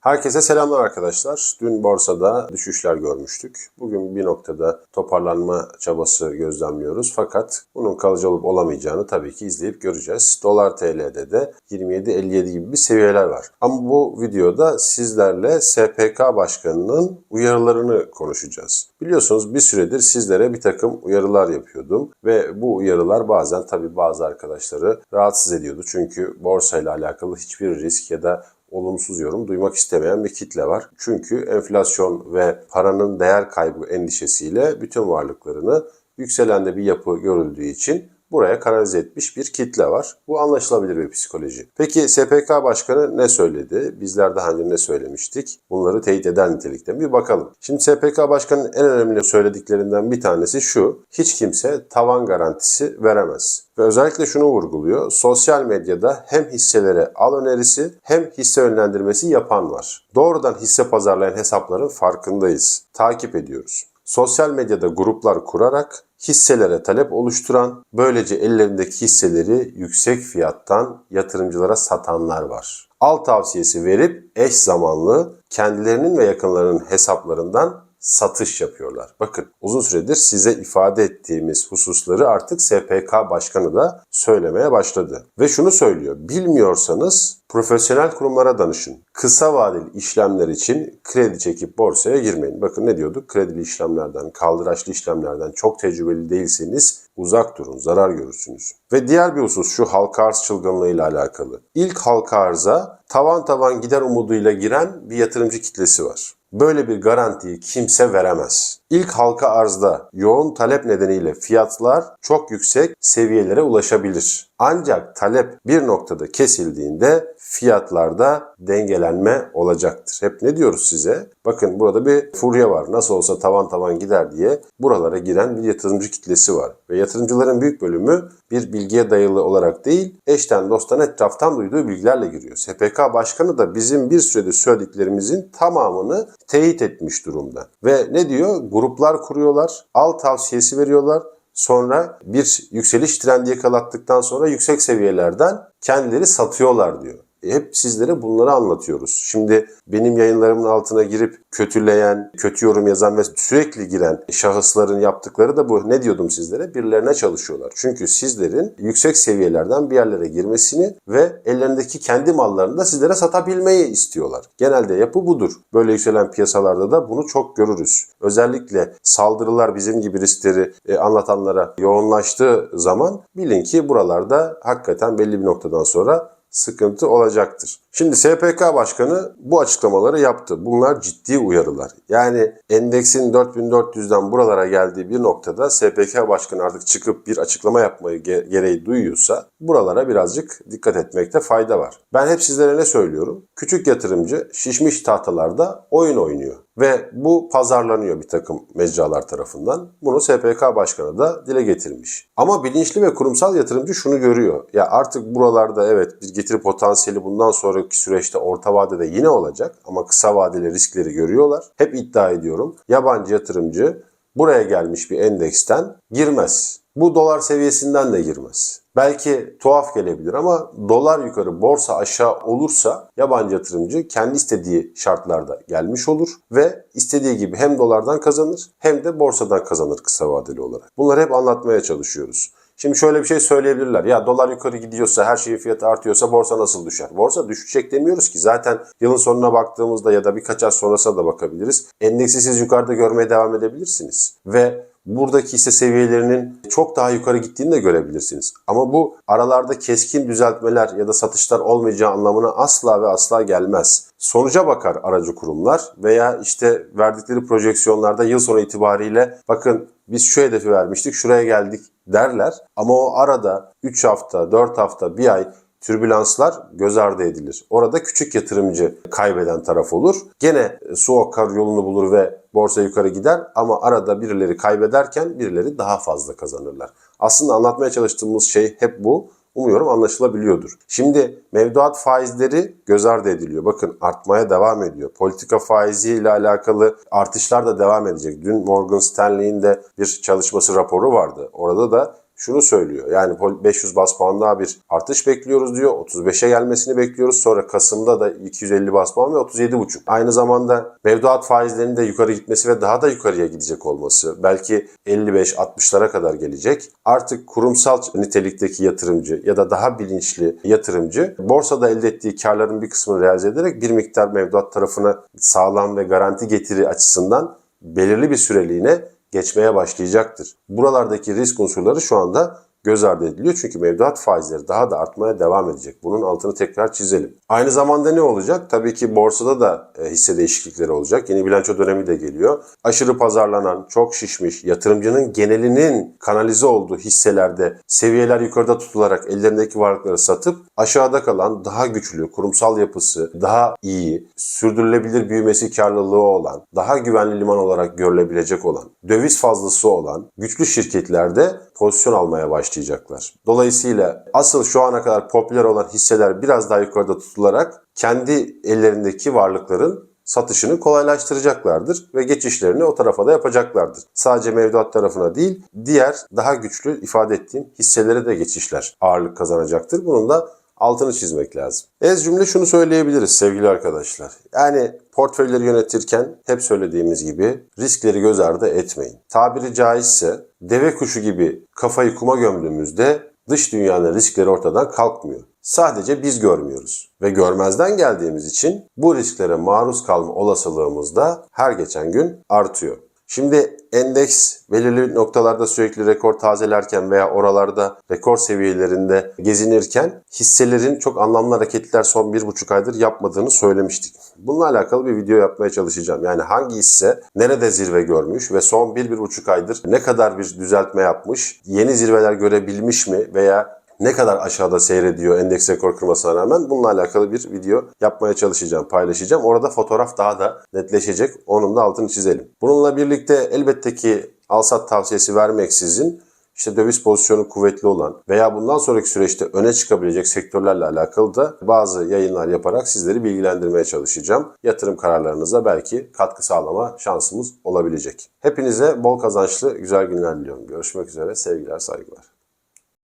Herkese selamlar arkadaşlar. Dün borsada düşüşler görmüştük. Bugün bir noktada toparlanma çabası gözlemliyoruz. Fakat bunun kalıcı olup olamayacağını tabii ki izleyip göreceğiz. Dolar TL'de de 27-57 gibi bir seviyeler var. Ama bu videoda sizlerle SPK Başkanı'nın uyarılarını konuşacağız. Biliyorsunuz bir süredir sizlere bir takım uyarılar yapıyordum ve bu uyarılar bazen tabii bazı arkadaşları rahatsız ediyordu. Çünkü borsayla alakalı hiçbir risk ya da olumsuz yorum duymak istemeyen bir kitle var. Çünkü enflasyon ve paranın değer kaybı endişesiyle bütün varlıklarını yükselen de bir yapı görüldüğü için buraya kanalize etmiş bir kitle var. Bu anlaşılabilir bir psikoloji. Peki SPK Başkanı ne söyledi? Bizler daha önce ne söylemiştik? Bunları teyit eden nitelikte bir bakalım. Şimdi SPK Başkanı'nın en önemli söylediklerinden bir tanesi şu. Hiç kimse tavan garantisi veremez. Ve özellikle şunu vurguluyor. Sosyal medyada hem hisselere al önerisi hem hisse yönlendirmesi yapan var. Doğrudan hisse pazarlayan hesapların farkındayız. Takip ediyoruz. Sosyal medyada gruplar kurarak hisselere talep oluşturan, böylece ellerindeki hisseleri yüksek fiyattan yatırımcılara satanlar var. Al tavsiyesi verip eş zamanlı kendilerinin ve yakınlarının hesaplarından satış yapıyorlar. Bakın uzun süredir size ifade ettiğimiz hususları artık SPK Başkanı da söylemeye başladı. Ve şunu söylüyor. Bilmiyorsanız profesyonel kurumlara danışın. Kısa vadeli işlemler için kredi çekip borsaya girmeyin. Bakın ne diyorduk? Kredili işlemlerden, kaldıraçlı işlemlerden çok tecrübeli değilseniz uzak durun, zarar görürsünüz. Ve diğer bir husus şu halka arz çılgınlığıyla alakalı. İlk halka arza tavan tavan gider umuduyla giren bir yatırımcı kitlesi var. Böyle bir garantiyi kimse veremez. İlk halka arzda yoğun talep nedeniyle fiyatlar çok yüksek seviyelere ulaşabilir. Ancak talep bir noktada kesildiğinde fiyatlarda dengelenme olacaktır. Hep ne diyoruz size? Bakın burada bir furya var. Nasıl olsa tavan tavan gider diye buralara giren bir yatırımcı kitlesi var. Ve yatırımcıların büyük bölümü bir bilgiye dayalı olarak değil, eşten dosttan etraftan duyduğu bilgilerle giriyor. SPK Başkanı da bizim bir süredir söylediklerimizin tamamını teyit etmiş durumda. Ve ne diyor? Gruplar kuruyorlar, al tavsiyesi veriyorlar. Sonra bir yükseliş trendi yakalattıktan sonra yüksek seviyelerden kendileri satıyorlar diyor. Hep sizlere bunları anlatıyoruz. Şimdi benim yayınlarımın altına girip kötüleyen, kötü yorum yazan ve sürekli giren şahısların yaptıkları da bu. Ne diyordum sizlere? Birilerine çalışıyorlar. Çünkü sizlerin yüksek seviyelerden bir yerlere girmesini ve ellerindeki kendi mallarını da sizlere satabilmeyi istiyorlar. Genelde yapı budur. Böyle yükselen piyasalarda da bunu çok görürüz. Özellikle saldırılar bizim gibi riskleri e, anlatanlara yoğunlaştığı zaman bilin ki buralarda hakikaten belli bir noktadan sonra sıkıntı olacaktır. Şimdi SPK Başkanı bu açıklamaları yaptı. Bunlar ciddi uyarılar. Yani endeksin 4400'den buralara geldiği bir noktada SPK Başkanı artık çıkıp bir açıklama yapmayı gereği duyuyorsa buralara birazcık dikkat etmekte fayda var. Ben hep sizlere ne söylüyorum? Küçük yatırımcı şişmiş tahtalarda oyun oynuyor. Ve bu pazarlanıyor bir takım mecralar tarafından. Bunu SPK Başkanı da dile getirmiş. Ama bilinçli ve kurumsal yatırımcı şunu görüyor. Ya artık buralarda evet bir getiri potansiyeli bundan sonraki süreçte orta vadede yine olacak. Ama kısa vadeli riskleri görüyorlar. Hep iddia ediyorum. Yabancı yatırımcı buraya gelmiş bir endeksten girmez. Bu dolar seviyesinden de girmez. Belki tuhaf gelebilir ama dolar yukarı borsa aşağı olursa yabancı yatırımcı kendi istediği şartlarda gelmiş olur ve istediği gibi hem dolardan kazanır hem de borsadan kazanır kısa vadeli olarak. Bunları hep anlatmaya çalışıyoruz. Şimdi şöyle bir şey söyleyebilirler. Ya dolar yukarı gidiyorsa, her şeyin fiyatı artıyorsa borsa nasıl düşer? Borsa düşecek demiyoruz ki. Zaten yılın sonuna baktığımızda ya da birkaç ay sonrasına da bakabiliriz. Endeksi siz yukarıda görmeye devam edebilirsiniz. Ve buradaki hisse seviyelerinin çok daha yukarı gittiğini de görebilirsiniz. Ama bu aralarda keskin düzeltmeler ya da satışlar olmayacağı anlamına asla ve asla gelmez. Sonuca bakar aracı kurumlar veya işte verdikleri projeksiyonlarda yıl sonu itibariyle bakın biz şu hedefi vermiştik şuraya geldik derler. Ama o arada 3 hafta, 4 hafta, 1 ay türbülanslar göz ardı edilir. Orada küçük yatırımcı kaybeden taraf olur. Gene su akar yolunu bulur ve borsa yukarı gider ama arada birileri kaybederken birileri daha fazla kazanırlar. Aslında anlatmaya çalıştığımız şey hep bu. Umuyorum anlaşılabiliyordur. Şimdi mevduat faizleri göz ardı ediliyor. Bakın artmaya devam ediyor. Politika faizi ile alakalı artışlar da devam edecek. Dün Morgan Stanley'in de bir çalışması raporu vardı. Orada da şunu söylüyor. Yani 500 bas puan daha bir artış bekliyoruz diyor. 35'e gelmesini bekliyoruz. Sonra Kasım'da da 250 bas puan ve 37,5. Aynı zamanda mevduat faizlerinin de yukarı gitmesi ve daha da yukarıya gidecek olması. Belki 55-60'lara kadar gelecek. Artık kurumsal nitelikteki yatırımcı ya da daha bilinçli yatırımcı borsada elde ettiği karların bir kısmını realize ederek bir miktar mevduat tarafına sağlam ve garanti getiri açısından belirli bir süreliğine geçmeye başlayacaktır. Buralardaki risk unsurları şu anda göz ardı ediliyor. Çünkü mevduat faizleri daha da artmaya devam edecek. Bunun altını tekrar çizelim. Aynı zamanda ne olacak? Tabii ki borsada da e, hisse değişiklikleri olacak. Yeni bilanço dönemi de geliyor. Aşırı pazarlanan, çok şişmiş, yatırımcının genelinin kanalize olduğu hisselerde seviyeler yukarıda tutularak ellerindeki varlıkları satıp aşağıda kalan daha güçlü, kurumsal yapısı daha iyi, sürdürülebilir büyümesi karlılığı olan, daha güvenli liman olarak görülebilecek olan, döviz fazlası olan güçlü şirketlerde pozisyon almaya başlayacaklar. Dolayısıyla asıl şu ana kadar popüler olan hisseler biraz daha yukarıda tutularak kendi ellerindeki varlıkların satışını kolaylaştıracaklardır ve geçişlerini o tarafa da yapacaklardır. Sadece mevduat tarafına değil, diğer daha güçlü ifade ettiğim hisselere de geçişler ağırlık kazanacaktır. Bunun da altını çizmek lazım. Ez cümle şunu söyleyebiliriz sevgili arkadaşlar. Yani portföyleri yönetirken hep söylediğimiz gibi riskleri göz ardı etmeyin. Tabiri caizse deve kuşu gibi kafayı kuma gömdüğümüzde dış dünyanın riskleri ortadan kalkmıyor. Sadece biz görmüyoruz ve görmezden geldiğimiz için bu risklere maruz kalma olasılığımız da her geçen gün artıyor. Şimdi endeks belirli noktalarda sürekli rekor tazelerken veya oralarda rekor seviyelerinde gezinirken hisselerin çok anlamlı hareketler son bir buçuk aydır yapmadığını söylemiştik. Bununla alakalı bir video yapmaya çalışacağım. Yani hangi hisse nerede zirve görmüş ve son bir, bir buçuk aydır ne kadar bir düzeltme yapmış, yeni zirveler görebilmiş mi veya ne kadar aşağıda seyrediyor endeks rekor kırmasına rağmen bununla alakalı bir video yapmaya çalışacağım, paylaşacağım. Orada fotoğraf daha da netleşecek. Onun da altını çizelim. Bununla birlikte elbette ki alsat tavsiyesi vermeksizin işte döviz pozisyonu kuvvetli olan veya bundan sonraki süreçte öne çıkabilecek sektörlerle alakalı da bazı yayınlar yaparak sizleri bilgilendirmeye çalışacağım. Yatırım kararlarınıza belki katkı sağlama şansımız olabilecek. Hepinize bol kazançlı güzel günler diliyorum. Görüşmek üzere sevgiler saygılar.